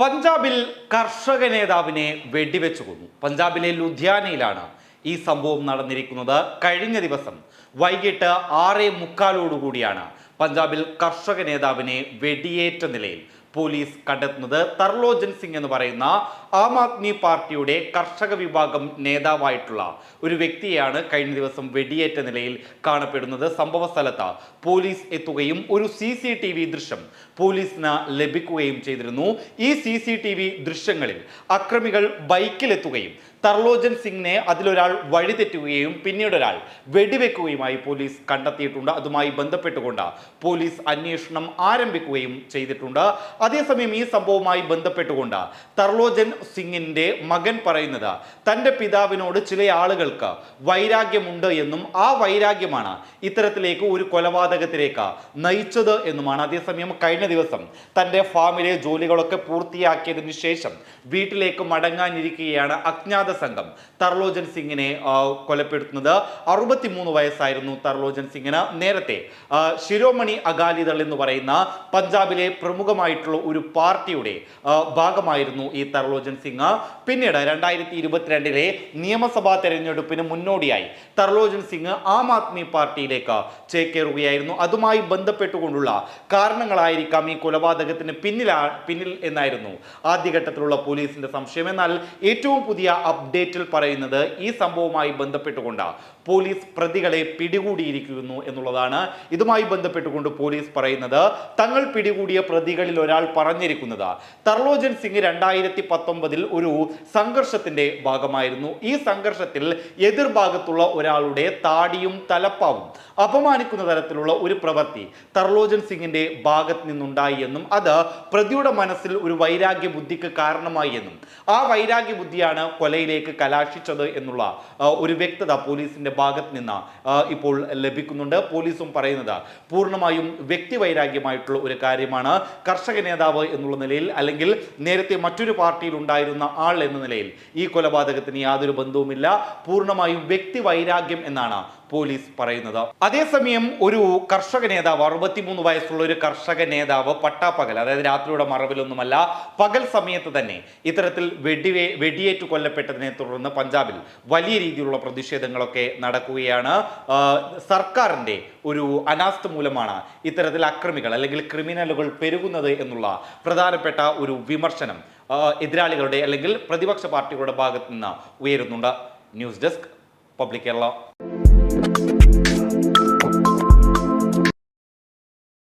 പഞ്ചാബിൽ കർഷക നേതാവിനെ വെടിവെച്ചു കൊന്നു. പഞ്ചാബിലെ ലുധിയാനയിലാണ് ഈ സംഭവം നടന്നിരിക്കുന്നത്. കഴിഞ്ഞ ദിവസം വൈകിട്ട് ആറേ മുക്കാലോടുകൂടിയാണ് പഞ്ചാബിൽ കർഷക നേതാവിനെ വെടിയേറ്റ നിലയിൽ പോലീസ് കണ്ടെത്തുന്നത് തർലോജൻ സിംഗ് എന്ന് പറയുന്ന ആം ആദ്മി പാർട്ടിയുടെ കർഷക വിഭാഗം നേതാവായിട്ടുള്ള ഒരു വ്യക്തിയാണ് കഴിഞ്ഞ ദിവസം വെടിയേറ്റ നിലയിൽ കാണപ്പെടുന്നത്. സംഭവ സ്ഥലത്ത് പോലീസ് എത്തുകയും ഒരു സി സി ടി വി ദൃശ്യം പോലീസിന് ലഭിക്കുകയും ചെയ്തിരുന്നു. ഈ സി സി ടി വി ദൃശ്യങ്ങളിൽ അക്രമികൾ ബൈക്കിലെത്തുകയും തർലോജൻ സിംഗിനെ അതിലൊരാൾ വഴിതെറ്റുകയും പിന്നീട് ഒരാൾ വെടിവെക്കുകയുമായി പോലീസ് കണ്ടെത്തിയിട്ടുണ്ട്. അതുമായി ബന്ധപ്പെട്ടുകൊണ്ട് പോലീസ് അന്വേഷണം ആരംഭിക്കുകയും ചെയ്തിട്ടുണ്ട്. അതേസമയം ഈ സംഭവവുമായി ബന്ധപ്പെട്ടുകൊണ്ട് തർലോജൻ സിംഗിന്റെ മകൻ പറയുന്നത് തന്റെ പിതാവിനോട് ചില ആളുകൾക്ക് വൈരാഗ്യമുണ്ട് എന്നും ആ വൈരാഗ്യമാണ് ഇത്തരത്തിലേക്ക് ഒരു കൊലപാതകത്തിലേക്ക് നയിച്ചത് എന്നുമാണ്. അതേസമയം കഴിഞ്ഞ ദിവസം തന്റെ ഫാമിലെ ജോലികളൊക്കെ പൂർത്തിയാക്കിയതിനു ശേഷം വീട്ടിലേക്ക് മടങ്ങാനിരിക്കുകയാണ് അജ്ഞാത സംഘം. തർലോജൻ സിംഗിനെ കൊലപ്പെടുത്തുന്നത് അറുപത്തിമൂന്ന് വയസ്സായിരുന്നു തർലോജൻ സിംഗിന്. നേരത്തെ ശിരോമണി അകാലിദൾ എന്ന് പറയുന്ന പഞ്ചാബിലെ പ്രമുഖമായിട്ടുള്ള ഒരു പാർട്ടിയുടെ ഭാഗമായിരുന്നു ഈ തർലോജൻ സിംഗ്. പിന്നീട് രണ്ടായിരത്തി ഇരുപത്തിരണ്ടിലെ നിയമസഭാ തെരഞ്ഞെടുപ്പിന് മുന്നോടിയായി തർലോജൻ സിംഗ് ആം ആദ്മി പാർട്ടിയിലേക്ക് ചേക്കേറുകയായിരുന്നു. അതുമായി ബന്ധപ്പെട്ടുകൊണ്ടുള്ള കാരണങ്ങളായിരിക്കാം ഈ കൊലപാതകത്തിന് പിന്നിലാ പിന്നിൽ എന്നായിരുന്നു ആദ്യഘട്ടത്തിലുള്ള പോലീസിന്റെ സംശയം. എന്നാൽ ഏറ്റവും പുതിയ അപ്ഡേറ്റിൽ പറയുന്നത് ഈ സംഭവവുമായി ബന്ധപ്പെട്ടുകൊണ്ട് പോലീസ് പ്രതികളെ പിടികൂടിയിരിക്കുന്നു എന്നുള്ളതാണ് ഇതുമായി ബന്ധപ്പെട്ടുകൊണ്ട് പോലീസ് പറയുന്നത്. തങ്ങൾ പിടികൂടിയ പ്രതികളിൽ ഒരാൾ പറഞ്ഞിരിക്കുന്നത് തർലോജൻ സിംഗ് രണ്ടായിരത്തി പത്തൊമ്പതിൽ ഒരു സംഘർഷത്തിന്റെ ഭാഗമായിരുന്നു. ഈ സംഘർഷത്തിൽ എതിർഭാഗത്തുള്ള ഒരാളുടെ താടിയും തലപ്പാവും അപമാനിക്കുന്ന തരത്തിലുള്ള ഒരു പ്രവൃത്തി തർലോജൻ സിംഗിന്റെ ഭാഗത്ത് നിന്നുണ്ടായി എന്നും അത് പ്രതിയുടെ മനസ്സിൽ ഒരു വൈരാഗ്യ ബുദ്ധിക്ക് കാരണമായി എന്നും ആ വൈരാഗ്യ ബുദ്ധിയാണ് കൊലയിലേക്ക് കലാശിച്ചത് എന്നുള്ള ഒരു വ്യക്തത പോലീസിന്റെ ഭാഗത്ത് നിന്ന് ഇപ്പോൾ ലഭിക്കുന്നുണ്ട്. പോലീസും പറയുന്നത് പൂർണമായും വ്യക്തിവൈരാഗ്യമായിട്ടുള്ള ഒരു കാര്യമാണ്. കർഷക നേതാവ് എന്നുള്ള നിലയിൽ അല്ലെങ്കിൽ നേരത്തെ മറ്റൊരു പാർട്ടിയിൽ ഉണ്ടായിരുന്ന ആൾ എന്ന നിലയിൽ ഈ കൊലപാതകത്തിന് യാതൊരു ബന്ധവുമില്ല. പൂർണമായും വ്യക്തിവൈരാഗ്യം എന്നാണ് പോലീസ് പറയുന്നത്. അതേസമയം ഒരു കർഷക നേതാവ് അറുപത്തിമൂന്ന് വയസ്സുള്ള ഒരു കർഷക നേതാവ് പട്ടാപ്പകൽ അതായത് രാത്രിയുടെ മറവിലൊന്നുമല്ല പകൽ സമയത്ത് തന്നെ ഇത്തരത്തിൽ വെടിവേ വെടിയേറ്റ് കൊല്ലപ്പെട്ടതിനെ തുടർന്ന് പഞ്ചാബിൽ വലിയ രീതിയിലുള്ള പ്രതിഷേധങ്ങളൊക്കെ നടക്കുകയാണ്. സർക്കാരിന്റെ ഒരു അനാസ്ഥ മൂലമാണ് ഇത്തരത്തിൽ അക്രമികൾ അല്ലെങ്കിൽ ക്രിമിനലുകൾ പെരുകുന്നത് എന്നുള്ള പ്രധാനപ്പെട്ട ഒരു വിമർശനം എതിരാളികളുടെ അല്ലെങ്കിൽ പ്രതിപക്ഷ പാർട്ടികളുടെ ഭാഗത്തു നിന്ന് ഉയരുന്നുണ്ട്. News desk public Kerala. Thank you.